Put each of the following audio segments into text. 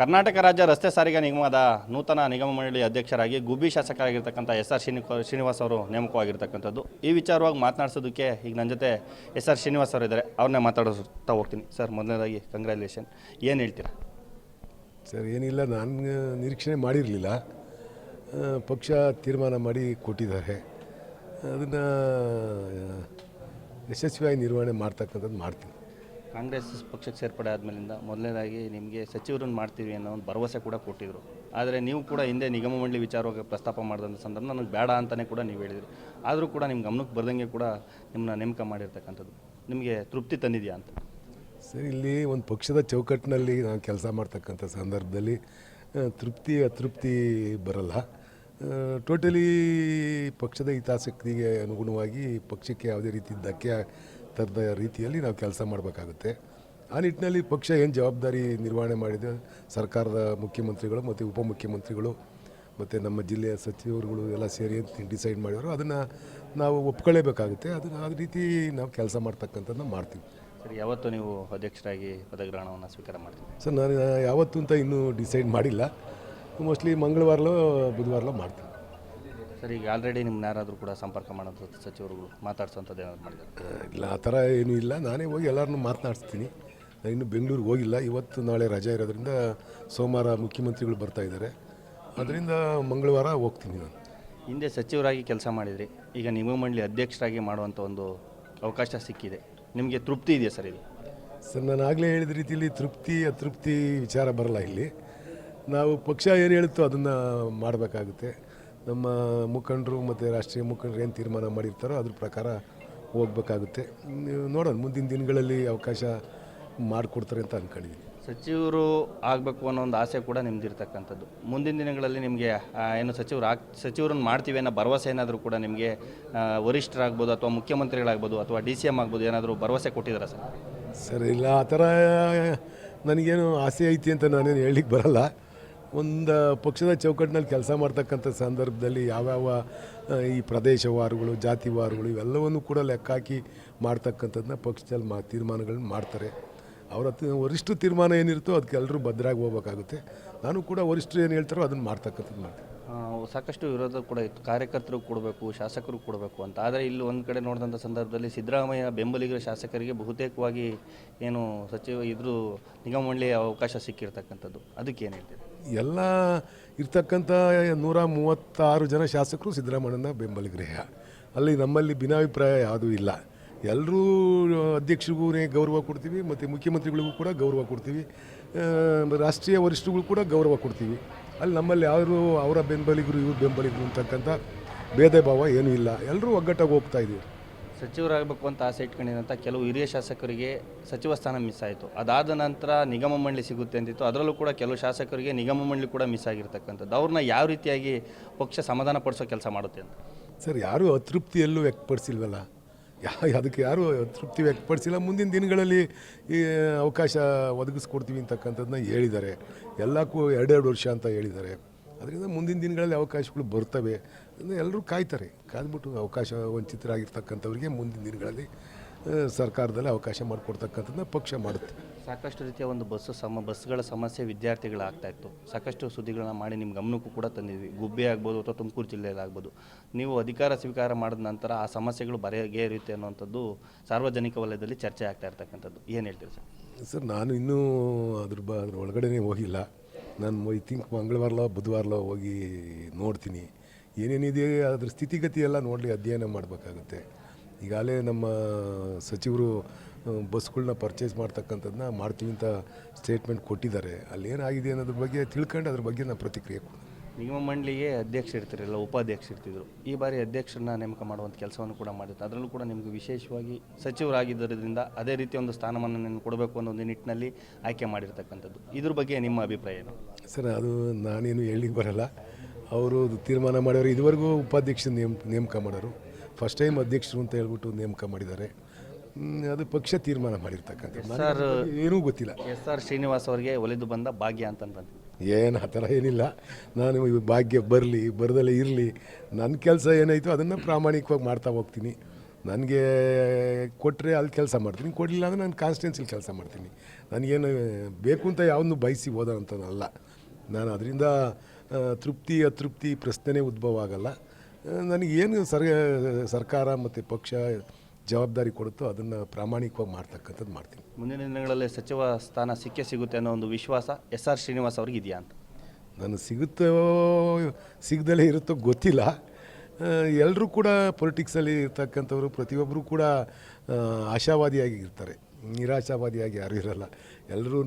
ಕರ್ನಾಟಕ ರಾಜ್ಯ ರಸ್ತೆ ಸಾರಿಗೆ ನಿಗಮದ ನೂತನ ನಿಗಮ ಮಂಡಳಿ ಅಧ್ಯಕ್ಷರಾಗಿ ಗುಬ್ಬಿ ಶಾಸಕರಾಗಿರ್ತಕ್ಕಂಥ ಎಸ್ ಆರ್ ಶ್ರೀನಿ ಶ್ರೀನಿವಾಸ್ ಅವರು ನೇಮಕವಾಗಿರ್ತಕ್ಕಂಥದ್ದು. ಈ ವಿಚಾರವಾಗಿ ಮಾತನಾಡಿಸೋದಕ್ಕೆ ಈಗ ನನ್ನ ಜೊತೆ ಎಸ್ ಆರ್ ಶ್ರೀನಿವಾಸ್ ಅವರು ಇದ್ದಾರೆ. ಅವ್ರನ್ನೇ ಮಾತಾಡಿಸ್ತಾ ಹೋಗ್ತೀನಿ. ಸರ್, ಮೊದಲನೇದಾಗಿ ಕಂಗ್ರ್ಯಾಚುಲೇಷನ್ ಏನು ಹೇಳ್ತೀರಾ? ಸರ್, ಏನಿಲ್ಲ. ನಾನು ನಿರೀಕ್ಷಣೆ ಮಾಡಿರಲಿಲ್ಲ. ಪಕ್ಷ ತೀರ್ಮಾನ ಮಾಡಿ ಕೊಟ್ಟಿದ್ದಾರೆ. ಅದನ್ನು ಯಶಸ್ವಿಯಾಗಿ ನಿರ್ವಹಣೆ ಮಾಡ್ತಕ್ಕಂಥದ್ದು ಮಾಡ್ತೀನಿ. ಕಾಂಗ್ರೆಸ್ ಪಕ್ಷಕ್ಕೆ ಸೇರ್ಪಡೆ ಆದಮೇಲಿಂದ ಮೊದಲನೇದಾಗಿ ನಿಮಗೆ ಸಚಿವರನ್ನು ಮಾಡ್ತೀವಿ ಅನ್ನೋ ಒಂದು ಭರವಸೆ ಕೂಡ ಕೊಟ್ಟಿದ್ರು. ಆದರೆ ನೀವು ಕೂಡ ಹಿಂದೆ ನಿಗಮ ಮಂಡಳಿ ವಿಚಾರವಾಗಿ ಪ್ರಸ್ತಾಪ ಮಾಡಿದಂಥ ಸಂದರ್ಭ ನನಗೆ ಬೇಡ ಅಂತಲೇ ಕೂಡ ನೀವು ಹೇಳಿದ್ರಿ. ಆದರೂ ಕೂಡ ನಿಮ್ಮ ಗಮನಕ್ಕೆ ಬರ್ದಂಗೆ ಕೂಡ ನಿಮ್ಮನ್ನ ನೇಮಕ ಮಾಡಿರ್ತಕ್ಕಂಥದ್ದು. ನಿಮಗೆ ತೃಪ್ತಿ ತಂದಿದೆಯಾ ಅಂತ? ಸರ್, ಇಲ್ಲಿ ಒಂದು ಪಕ್ಷದ ಚೌಕಟ್ಟಿನಲ್ಲಿ ನಾನು ಕೆಲಸ ಮಾಡ್ತಕ್ಕಂಥ ಸಂದರ್ಭದಲ್ಲಿ ತೃಪ್ತಿ, ಅತೃಪ್ತಿ ಬರಲ್ಲ. ಟೋಟಲಿ ಪಕ್ಷದ ಹಿತಾಸಕ್ತಿಗೆ ಅನುಗುಣವಾಗಿ ಪಕ್ಷಕ್ಕೆ ಯಾವುದೇ ರೀತಿ ಧಕ್ಕೆ ತರದ ರೀತಿಯಲ್ಲಿ ನಾವು ಕೆಲಸ ಮಾಡಬೇಕಾಗುತ್ತೆ. ಆ ನಿಟ್ಟಿನಲ್ಲಿ ಪಕ್ಷ ಏನು ಜವಾಬ್ದಾರಿ ನಿರ್ವಹಣೆ ಮಾಡಿದೆ? ಸರ್ಕಾರದ ಮುಖ್ಯಮಂತ್ರಿಗಳು ಮತ್ತು ಉಪಮುಖ್ಯಮಂತ್ರಿಗಳು ಮತ್ತು ನಮ್ಮ ಜಿಲ್ಲೆಯ ಸಚಿವರುಗಳು ಎಲ್ಲ ಸೇರಿ ಡಿಸೈಡ್ ಮಾಡಿದ್ರು ಅದನ್ನು ನಾವು ಒಪ್ಕೊಳ್ಳೇಬೇಕಾಗುತ್ತೆ. ಅದನ್ನು ಆ ರೀತಿ ನಾವು ಕೆಲಸ ಮಾಡ್ತಕ್ಕಂಥದ್ದನ್ನ ಮಾಡ್ತೀವಿ. ಸರ್ ಯಾವತ್ತು ನೀವು ಅಧ್ಯಕ್ಷರಾಗಿ ಪದಗ್ರಹಣವನ್ನು ಸ್ವೀಕಾರ ಮಾಡ್ತೀವಿ ಸರ್ ನಾನು ಯಾವತ್ತು ಅಂತ ಇನ್ನೂ ಡಿಸೈಡ್ ಮಾಡಿಲ್ಲ. ಮೋಸ್ಟ್ಲಿ ಮಂಗಳವಾರಲೋ ಬುಧವಾರಲೋ ಮಾಡ್ತೀನಿ. ಸರ್ ಈಗ ಆಲ್ರೆಡಿ ನಿಮ್ಮ ಯಾರಾದರೂ ಕೂಡ ಸಂಪರ್ಕ ಮಾಡೋದು ಸಚಿವರುಗಳು ಮಾತಾಡ್ಸೋಂಥದ್ದು ಏನಾದ್ರು ಮಾಡಿದ್ದಾರೆ ಇಲ್ಲ ಆ ಥರ ಏನೂ ಇಲ್ಲ. ನಾನೇ ಹೋಗಿ ಎಲ್ಲರನ್ನೂ ಮಾತನಾಡಿಸ್ತೀನಿ. ನಾನು ಇನ್ನೂ ಬೆಂಗಳೂರಿಗೆ ಹೋಗಿಲ್ಲ. ಇವತ್ತು ನಾಳೆ ರಜೆ ಇರೋದ್ರಿಂದ ಸೋಮವಾರ ಮುಖ್ಯಮಂತ್ರಿಗಳು ಬರ್ತಾ ಇದ್ದಾರೆ. ಅದರಿಂದ ಮಂಗಳವಾರ ಹೋಗ್ತೀನಿ ನಾನು. ಹಿಂದೆ ಸಚಿವರಾಗಿ ಕೆಲಸ ಮಾಡಿದ್ರಿ. ಈಗ ನಿಮ್ಮ ಮಂಡಳಿ ಅಧ್ಯಕ್ಷರಾಗಿ ಮಾಡುವಂಥ ಒಂದು ಅವಕಾಶ ಸಿಕ್ಕಿದೆ. ನಿಮಗೆ ತೃಪ್ತಿ ಇದೆಯಾ ಸರ್ ಇದು ಸರ್ ನಾನು ಆಗಲೇ ಹೇಳಿದ ರೀತಿಯಲ್ಲಿ ತೃಪ್ತಿ ಅತೃಪ್ತಿ ವಿಚಾರ ಬರಲ್ಲ ಇಲ್ಲಿ. ನಾವು ಪಕ್ಷ ಏನು ಹೇಳುತ್ತೋ ಅದನ್ನು ಮಾಡಬೇಕಾಗುತ್ತೆ. ನಮ್ಮ ಮುಖಂಡರು ಮತ್ತು ರಾಷ್ಟ್ರೀಯ ಮುಖಂಡರು ಏನು ತೀರ್ಮಾನ ಮಾಡಿರ್ತಾರೋ ಅದ್ರ ಪ್ರಕಾರ ಹೋಗ್ಬೇಕಾಗುತ್ತೆ. ನೀವು ನೋಡೋಣ ಮುಂದಿನ ದಿನಗಳಲ್ಲಿ ಅವಕಾಶ ಮಾಡಿಕೊಡ್ತಾರೆ ಅಂತ ಅಂದ್ಕೊಂಡಿದ್ದೀನಿ ಸಚಿವರು ಆಗಬೇಕು ಅನ್ನೋ ಒಂದು ಆಸೆ ಕೂಡ ನಿಮ್ದಿರ್ತಕ್ಕಂಥದ್ದು. ಮುಂದಿನ ದಿನಗಳಲ್ಲಿ ನಿಮಗೆ ಏನು ಸಚಿವರು ಆಗ್ ಸಚಿವರನ್ನು ಮಾಡ್ತೀವಿ ಅನ್ನೋ ಭರವಸೆ ಏನಾದರೂ ಕೂಡ ನಿಮಗೆ ವರಿಷ್ಠರಾಗ್ಬೋದು ಅಥವಾ ಮುಖ್ಯಮಂತ್ರಿಗಳಾಗ್ಬೋದು ಅಥವಾ ಡಿ ಸಿ ಎಂ ಆಗ್ಬೋದು ಏನಾದರೂ ಭರವಸೆ ಕೊಟ್ಟಿದ್ದೀರಾ ಸರ್? ಸರ್ ಇಲ್ಲ ಆ ಥರ ನನಗೇನು ಆಸೆ ಐತಿ ಅಂತ ನಾನೇನು ಹೇಳಲಿಕ್ಕೆ ಬರಲ್ಲ. ಒಂದು ಪಕ್ಷದ ಚೌಕಟ್ಟಿನಲ್ಲಿ ಕೆಲಸ ಮಾಡ್ತಕ್ಕಂಥ ಸಂದರ್ಭದಲ್ಲಿ ಯಾವ್ಯಾವ ಈ ಪ್ರದೇಶವಾರುಗಳು ಜಾತಿವಾರುಗಳು ಇವೆಲ್ಲವನ್ನು ಕೂಡ ಲೆಕ್ಕ ಹಾಕಿ ಮಾಡ್ತಕ್ಕಂಥದ್ದನ್ನ ಪಕ್ಷದಲ್ಲಿ ಮಾ, ತೀರ್ಮಾನಗಳನ್ನ ಮಾಡ್ತಾರೆ. ಅವರ ವರಿಷ್ಠ ತೀರ್ಮಾನ ಏನಿರುತ್ತೋ ಅದಕ್ಕೆ ಎಲ್ಲರೂ ಭದ್ರಾಗಿ ಹೋಗ್ಬೇಕಾಗುತ್ತೆ. ನಾನು ಕೂಡ ವರಿಷ್ಠರು ಏನು ಹೇಳ್ತಾರೋ ಅದನ್ನು ಮಾಡ್ತಕ್ಕಂಥದ್ದು ಮಾಡ್ತೀನಿ. ಸಾಕಷ್ಟು ವಿರೋಧ ಕೂಡ ಇತ್ತು. ಕಾರ್ಯಕರ್ತರು ಕೊಡಬೇಕು, ಶಾಸಕರು ಕೊಡಬೇಕು ಅಂತ. ಆದರೆ ಇಲ್ಲಿ ಒಂದು ಕಡೆ ನೋಡಿದಂಥ ಸಂದರ್ಭದಲ್ಲಿ ಸಿದ್ದರಾಮಯ್ಯ ಬೆಂಬಲಿಗರ ಶಾಸಕರಿಗೆ ಬಹುತೇಕವಾಗಿ ಏನು ಸಚಿವ ಇದ್ರೂ ನಿಗಮ ಮಂಡಳಿಯ ಅವಕಾಶ ಸಿಕ್ಕಿರ್ತಕ್ಕಂಥದ್ದು. ಅದಕ್ಕೆ ಏನು ಹೇಳ್ತೀರಿ? ಎಲ್ಲ ಇರ್ತಕ್ಕಂಥ ನೂರ ಮೂವತ್ತಾರು ಜನ ಶಾಸಕರು ಸಿದ್ದರಾಮಯ್ಯನ ಬೆಂಬಲಿಗ್ರಹ. ಅಲ್ಲಿ ನಮ್ಮಲ್ಲಿ ಭಿನ್ನಾಭಿಪ್ರಾಯ ಯಾವುದೂ ಇಲ್ಲ. ಎಲ್ಲರೂ ಅಧ್ಯಕ್ಷರಿಗೂ ಗೌರವ ಕೊಡ್ತೀವಿ, ಮತ್ತು ಮುಖ್ಯಮಂತ್ರಿಗಳಿಗೂ ಕೂಡ ಗೌರವ ಕೊಡ್ತೀವಿ ರಾಷ್ಟ್ರೀಯ ವರಿಷ್ಠಗಳು ಕೂಡ ಗೌರವ ಕೊಡ್ತೀವಿ. ಅಲ್ಲಿ ನಮ್ಮಲ್ಲಿ ಯಾರು ಅವರ ಬೆಂಬಲಿಗರು, ಇವ್ರ ಬೆಂಬಲಿಗರು ಅಂತಕ್ಕಂಥ ಭೇದ ಭಾವ ಏನೂ ಇಲ್ಲ. ಎಲ್ಲರೂ ಒಗ್ಗಟ್ಟಾಗಿ ಹೋಗ್ತಾ ಇದ್ದೀವಿ. ಸಚಿವರಾಗಬೇಕು ಅಂತ ಆಸೆ ಇಟ್ಕೊಂಡಿದ್ದಂಥ ಕೆಲವು ಹಿರಿಯ ಶಾಸಕರಿಗೆ ಸಚಿವ ಸ್ಥಾನ ಮಿಸ್ ಆಯಿತು. ಅದಾದ ನಂತರ ನಿಗಮ ಮಂಡಳಿ ಸಿಗುತ್ತೆ ಅಂತಿತ್ತು. ಅದರಲ್ಲೂ ಕೂಡ ಕೆಲವು ಶಾಸಕರಿಗೆ ನಿಗಮ ಮಂಡಳಿ ಕೂಡ ಮಿಸ್ ಆಗಿರ್ತಕ್ಕಂಥದ್ದು. ಅವ್ರನ್ನ ಯಾವ ರೀತಿಯಾಗಿ ಪಕ್ಷ ಸಮಾಧಾನ ಪಡಿಸೋ ಕೆಲಸ ಮಾಡುತ್ತೆ ಅಂತ? ಸರ್, ಯಾರೂ ಅತೃಪ್ತಿಯಲ್ಲೂ ವ್ಯಕ್ತಪಡಿಸಿಲ್ವಲ್ಲ? ಯಾ, ಅದಕ್ಕೆ ಯಾರೂ ತೃಪ್ತಿ ವ್ಯಕ್ತಪಡಿಸಿಲ್ಲ. ಮುಂದಿನ ದಿನಗಳಲ್ಲಿ ಈ ಅವಕಾಶ ಒದಗಿಸ್ಕೊಡ್ತೀವಿ ಅಂತಕ್ಕಂಥದ್ದನ್ನ ಹೇಳಿದ್ದಾರೆ. ಎಲ್ಲಕ್ಕೂ ಎರಡೆರಡು ವರ್ಷ ಅಂತ ಹೇಳಿದ್ದಾರೆ. ಅದರಿಂದ ಮುಂದಿನ ದಿನಗಳಲ್ಲಿ ಅವಕಾಶಗಳು ಬರ್ತವೆ. ಎಲ್ಲರೂ ಕಾಯ್ತಾರೆ. ಕಾದ್ಬಿಟ್ಟು ಅವಕಾಶ ವಂಚಿತರಾಗಿರ್ತಕ್ಕಂಥವ್ರಿಗೆ ಮುಂದಿನ ದಿನಗಳಲ್ಲಿ ಸರ್ಕಾರದಲ್ಲಿ ಅವಕಾಶ ಮಾಡಿಕೊಡ್ತಕ್ಕಂಥದ್ದನ್ನ ಪಕ್ಷ ಮಾಡುತ್ತೆ. ಸಾಕಷ್ಟು ರೀತಿಯ ಒಂದು ಬಸ್ಸು ಸಮ ಬಸ್ಗಳ ಸಮಸ್ಯೆ ವಿದ್ಯಾರ್ಥಿಗಳಾಗ್ತಾ ಇತ್ತು. ಸಾಕಷ್ಟು ಸುದ್ದಿಗಳನ್ನ ಮಾಡಿ ನಿಮ್ಮ ಗಮನಕ್ಕೂ ಕೂಡ ತಂದಿದ್ವಿ. ಗುಬ್ಬಿ ಆಗ್ಬೋದು ಅಥವಾ ತುಮಕೂರು ಜಿಲ್ಲೆಯಲ್ಲಿ ಆಗ್ಬೋದು. ನೀವು ಅಧಿಕಾರ ಸ್ವೀಕಾರ ಮಾಡಿದ ನಂತರ ಆ ಸಮಸ್ಯೆಗಳು ಬಗೆಹರಿಯುತ್ತೆ ಅನ್ನುವಂಥದ್ದು ಸಾರ್ವಜನಿಕ ವಲಯದಲ್ಲಿ ಚರ್ಚೆ ಆಗ್ತಾ ಇರ್ತಕ್ಕಂಥದ್ದು. ಏನು ಹೇಳ್ತೀರಿ ಸರ್? ಸರ್ ನಾನು ಇನ್ನೂ ಅದ್ರ ಬ ಅದ್ರ ಒಳಗಡೆನೇ ಹೋಗಿಲ್ಲ. ನಾನು ಐ ತಿಂಕ್ ಮಂಗಳವಾರಲೋ, ಬುಧವಾರಲೋ ಹೋಗಿ ನೋಡ್ತೀನಿ. ಏನೇನಿದೆ ಅದ್ರ ಸ್ಥಿತಿಗತಿ ಎಲ್ಲ ನೋಡಲಿ, ಅಧ್ಯಯನ ಮಾಡಬೇಕಾಗುತ್ತೆ. ಈಗಾಗಲೇ ನಮ್ಮ ಸಚಿವರು ಬಸ್ಗಳನ್ನ ಪರ್ಚೇಸ್ ಮಾಡ್ತಕ್ಕಂಥದ್ದನ್ನ ಮಾಡ್ತೀವಿ ಅಂತ ಸ್ಟೇಟ್ಮೆಂಟ್ ಕೊಟ್ಟಿದ್ದಾರೆ. ಅಲ್ಲಿ ಏನಾಗಿದೆ ಅನ್ನೋದ್ರ ಬಗ್ಗೆ ತಿಳ್ಕೊಂಡು ಅದ್ರ ಬಗ್ಗೆ ನಾನು ಪ್ರತಿಕ್ರಿಯೆ ಕೊಡ್ತೀನಿ. ನಿಗಮ ಮಂಡಳಿಗೆ ಅಧ್ಯಕ್ಷ ಇರ್ತಿರಲ್ಲ ಉಪಾಧ್ಯಕ್ಷ ಇರ್ತಿದ್ರು. ಈ ಬಾರಿ ಅಧ್ಯಕ್ಷರನ್ನ ನೇಮಕ ಮಾಡುವಂಥ ಕೆಲಸವನ್ನು ಕೂಡ ಮಾಡಿತ್ತು ಅದರಲ್ಲೂ ಕೂಡ ನಿಮಗೆ ವಿಶೇಷವಾಗಿ ಸಚಿವರಾಗಿದ್ದರಿಂದ ಅದೇ ರೀತಿ ಒಂದು ಸ್ಥಾನಮಾನ ಸ್ಥಾನಮಾನವನ್ನು ಕೊಡಬೇಕು ಅನ್ನೋ ಒಂದು ನಿಟ್ಟಿನಲ್ಲಿ ಆಯ್ಕೆ ಮಾಡಿರ್ತಕ್ಕಂಥದ್ದು. ಇದ್ರ ಬಗ್ಗೆ ನಿಮ್ಮ ಅಭಿಪ್ರಾಯ ಏನು? ಸರ್ ಅದು ನಾನೇನು ಹೇಳಲಿಕ್ಕೆ ಬರಲ್ಲ. ಅವರು ತೀರ್ಮಾನ ಮಾಡೋರು ಇದುವರೆಗೂ ಉಪಾಧ್ಯಕ್ಷ ನೇಮ ನೇಮಕ ಮಾಡೋರು. ಫಸ್ಟ್ ಟೈಮ್ ಅಧ್ಯಕ್ಷರು ಅಂತ ಹೇಳ್ಬಿಟ್ಟು ನೇಮಕ ಮಾಡಿದ್ದಾರೆ. ಅದು ಪಕ್ಷ ತೀರ್ಮಾನ ಮಾಡಿರ್ತಕ್ಕಂಥ ಸರ್ ಏನೂ ಗೊತ್ತಿಲ್ಲ. ಎಸ್ ಆರ್ ಶ್ರೀನಿವಾಸ್ ಅವರಿಗೆ ಒಲಿದು ಬಂದ ಭಾಗ್ಯ ಅಂತ ಬಂದಿದೆ ಏನು ಆ ಥರ ಏನಿಲ್ಲ. ನಾನು ಈ ಭಾಗ್ಯ ಬರಲಿ, ಬರದಲ್ಲೇ ಇರಲಿ. ನನ್ನ ಕೆಲಸ ಏನಾಯಿತು ಅದನ್ನು ಪ್ರಾಮಾಣಿಕವಾಗಿ ಮಾಡ್ತಾ ಹೋಗ್ತೀನಿ. ನನಗೆ ಕೊಟ್ಟರೆ ಅಲ್ಲಿ ಕೆಲಸ ಮಾಡ್ತೀನಿ. ಕೊಡಲಿಲ್ಲ ಅಂದರೆ ನಾನು ಕಾನ್ಸ್ಟೆನ್ಸಿಲಿ ಕೆಲಸ ಮಾಡ್ತೀನಿ. ನನಗೇನು ಬೇಕು ಅಂತ ಯಾವನ್ನೂ ಬಯಸಿ ಹೋದ ಅಂತನಲ್ಲ. ನಾನು ಅದರಿಂದ ತೃಪ್ತಿ, ಅತೃಪ್ತಿ ಪ್ರಶ್ನೆನೇ ಉದ್ಭವ ಆಗಲ್ಲ. ನನಗೇನು ಸರ್, ಸರ್ಕಾರ ಮತ್ತು ಪಕ್ಷ ಜವಾಬ್ದಾರಿ ಕೊಡುತ್ತೋ ಅದನ್ನು ಪ್ರಾಮಾಣಿಕವಾಗಿ ಮಾಡ್ತಕ್ಕಂಥದ್ದು ಮಾಡ್ತೀನಿ. ಮುಂದಿನ ದಿನಗಳಲ್ಲಿ ಸಚಿವ ಸ್ಥಾನ ಸಿಕ್ಕೇ ಸಿಗುತ್ತೆ ಅನ್ನೋ ಒಂದು ವಿಶ್ವಾಸ ಎಸ್ ಆರ್ ಶ್ರೀನಿವಾಸ್ ಅವ್ರಿಗೆ ಇದೆಯಾ ಅಂತ? ನಾನು ಸಿಗುತ್ತೋ ಸಿಗದಲ್ಲೇ ಇರುತ್ತೋ ಗೊತ್ತಿಲ್ಲ. ಎಲ್ಲರೂ ಕೂಡ ಪೊಲಿಟಿಕ್ಸಲ್ಲಿ ಇರ್ತಕ್ಕಂಥವ್ರು ಪ್ರತಿಯೊಬ್ಬರು ಕೂಡ ಆಶಾವಾದಿಯಾಗಿ ಇರ್ತಾರೆ. ನಿರಾಶಾವಾದಿಯಾಗಿ ಯಾರೂ ಇರಲ್ಲ. ಎಲ್ಲರೂ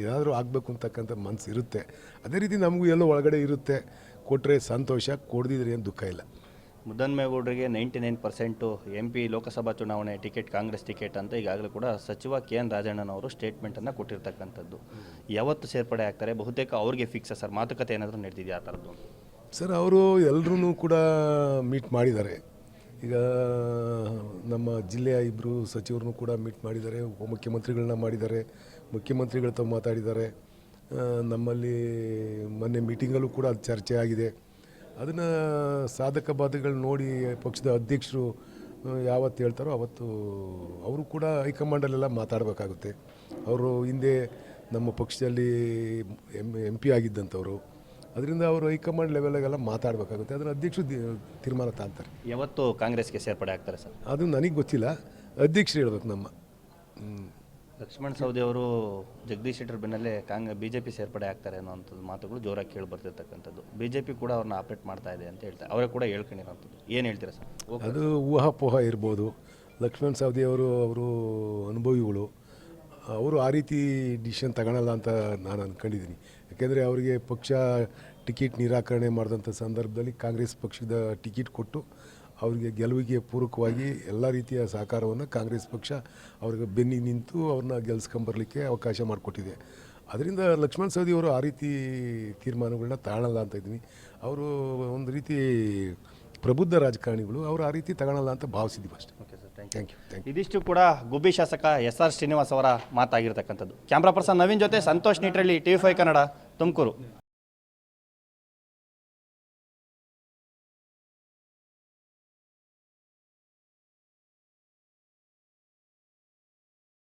ಏನಾದರೂ ಆಗಬೇಕು ಅಂತಕ್ಕಂಥ ಮನಸ್ಸು ಇರುತ್ತೆ. ಅದೇ ರೀತಿ ನಮಗೂ ಎಲ್ಲೋ ಒಳಗಡೆ ಇರುತ್ತೆ. ಕೊಟ್ಟರೆ ಸಂತೋಷ ಕೊಡ್ದಿದ್ರೆ ಏನು ದುಃಖ ಇಲ್ಲ. ಮುದ್ದನ್ಮೇಗೌಡರಿಗೆ ninety nine percent M P Lok Sabha ಚುನಾವಣೆ ಟಿಕೆಟ್, ಕಾಂಗ್ರೆಸ್ ಟಿಕೆಟ್ ಅಂತ ಈಗಾಗಲೇ ಕೂಡ ಸಚಿವ ಕೆ ಎನ್ ರಾಜಣ್ಣನವರು ಸ್ಟೇಟ್ಮೆಂಟನ್ನು ಕೊಟ್ಟಿರ್ತಕ್ಕಂಥದ್ದು. ಯಾವತ್ತು ಸೇರ್ಪಡೆ ಆಗ್ತಾರೆ? ಬಹುತೇಕ ಅವ್ರಿಗೆ ಫಿಕ್ಸ್ ಸರ್. ಮಾತುಕತೆ ಏನಾದರೂ ನಡೆದಿದೆಯಾ ಆ ಥರದ್ದು? ಸರ್, ಅವರು ಎಲ್ಲರೂ ಕೂಡ ಮೀಟ್ ಮಾಡಿದ್ದಾರೆ. ಈಗ ನಮ್ಮ ಜಿಲ್ಲೆಯ ಇಬ್ಬರು ಸಚಿವರನ್ನು ಕೂಡ ಮೀಟ್ ಮಾಡಿದ್ದಾರೆ. ಉಪಮುಖ್ಯಮಂತ್ರಿಗಳನ್ನ ಮಾಡಿದ್ದಾರೆ. ಮುಖ್ಯಮಂತ್ರಿಗಳ ತಾವು ಮಾತಾಡಿದ್ದಾರೆ. ನಮ್ಮಲ್ಲಿ ಮೊನ್ನೆ ಮೀಟಿಂಗಲ್ಲೂ ಕೂಡ ಚರ್ಚೆ ಆಗಿದೆ ಅದನ್ನು ಸಾಧಕ ಬಾಧಕಗಳು ನೋಡಿ ಪಕ್ಷದ ಅಧ್ಯಕ್ಷರು ಯಾವತ್ತು ಹೇಳ್ತಾರೋ ಅವತ್ತು ಅವರು ಕೂಡ ಹೈಕಮಾಂಡಲ್ಲೆಲ್ಲ ಮಾತಾಡಬೇಕಾಗುತ್ತೆ. ಅವರು ಹಿಂದೆ ನಮ್ಮ ಪಕ್ಷದಲ್ಲಿ ಎಂ ಎಂ ಪಿ ಆಗಿದ್ದಂಥವ್ರು. ಅದರಿಂದ ಅವರು ಹೈಕಮಾಂಡ್ ಲೆವೆಲಾಗೆಲ್ಲ ಮಾತಾಡಬೇಕಾಗುತ್ತೆ. ಅದನ್ನು ಅಧ್ಯಕ್ಷರು ತೀರ್ಮಾನ ತಾಂತಾರೆ. ಯಾವತ್ತು ಕಾಂಗ್ರೆಸ್ಗೆ ಸೇರ್ಪಡೆ ಆಗ್ತಾರೆ ಸರ್? ಅದು ನನಗೆ ಗೊತ್ತಿಲ್ಲ. ಅಧ್ಯಕ್ಷರು ಹೇಳ್ಬೇಕು ನಮ್ಮ. ಲಕ್ಷ್ಮಣ್ ಸವದಿ ಅವರು ಜಗದೀಶ್ ಶೆಟ್ಟರ್ ಬೆನ್ನಲ್ಲೇ ಕಾಂಗ್ ಬಿ ಜೆ ಪಿ ಸೇರ್ಪಡೆ ಆಗ್ತಾರೆ ಅನ್ನೋಂಥದ್ದು ಮಾತುಗಳು ಜೋರಾಗಿ ಕೇಳಿ ಬರ್ತಿರ್ತಕ್ಕಂಥದ್ದು. ಬಿ ಜೆ ಪಿ ಕೂಡ ಅವ್ರನ್ನ ಆಪ್ರೇಟ್ ಮಾಡ್ತಾ ಇದೆ ಅಂತ ಹೇಳ್ತಾರೆ ಅವರೇ ಕೂಡ ಹೇಳ್ಕೊಂಡಿರೋಂಥದ್ದು. ಏನು ಹೇಳ್ತೀರಾ ಸರ್? ಅದು ಊಹಾಪೋಹ ಇರ್ಬೋದು. ಲಕ್ಷ್ಮಣ್ ಸವದಿ ಅವರು ಅವರು ಅನುಭವಿಗಳು. ಅವರು ಆ ರೀತಿ ಡಿಸಿಷನ್ ತಗೊಳಲ್ಲ ಅಂತ ನಾನು ಅಂದ್ಕೊಂಡಿದ್ದೀನಿ ಯಾಕೆಂದರೆ ಅವರಿಗೆ ಪಕ್ಷ ಟಿಕೆಟ್ ನಿರಾಕರಣೆ ಮಾಡಿದಂಥ ಸಂದರ್ಭದಲ್ಲಿ ಕಾಂಗ್ರೆಸ್ ಪಕ್ಷದ ಟಿಕೆಟ್ ಕೊಟ್ಟು ಅವರಿಗೆ ಗೆಲುವಿಗೆ ಪೂರಕವಾಗಿ ಎಲ್ಲ ರೀತಿಯ ಸಹಕಾರವನ್ನು ಕಾಂಗ್ರೆಸ್ ಪಕ್ಷ ಅವ್ರಿಗೆ ಬೆನ್ನಿ ನಿಂತು ಅವ್ರನ್ನ ಗೆಲ್ಸ್ಕೊಂಬರ್ಲಿಕ್ಕೆ ಅವಕಾಶ ಮಾಡಿಕೊಟ್ಟಿದೆ. ಅದರಿಂದ ಲಕ್ಷ್ಮಣ್ ಸವದಿ ಅವರು ಆ ರೀತಿ ತೀರ್ಮಾನಗಳನ್ನ ತಾಳಲ್ಲ ಅಂತ ಇದ್ದೀನಿ. ಅವರು ಒಂದು ರೀತಿ ಪ್ರಬುದ್ಧ ರಾಜಕಾರಣಿಗಳು ಅವರು ಆ ರೀತಿ ತಗೊಳಲ್ಲ ಅಂತ ಭಾವಿಸಿದ್ದೀವಿ ಅಷ್ಟೇ. Okay sir thank you thank you ಇದಿಷ್ಟು ಕೂಡ ಗುಬ್ಬಿ ಶಾಸಕ ಎಸ್ ಆರ್ ಶ್ರೀನಿವಾಸ್ ಅವರ ಮಾತಾಗಿರ್ತಕ್ಕಂಥದ್ದು. ಕ್ಯಾಮ್ರಾ ಪರ್ಸನ್ ನವೀನ್ ಜೊತೆ ಸಂತೋಷ್ ನಿಟ್ರಳ್ಳಿ ಟಿ ಫೈವ್ ಕನ್ನಡ ತುಮಕೂರು.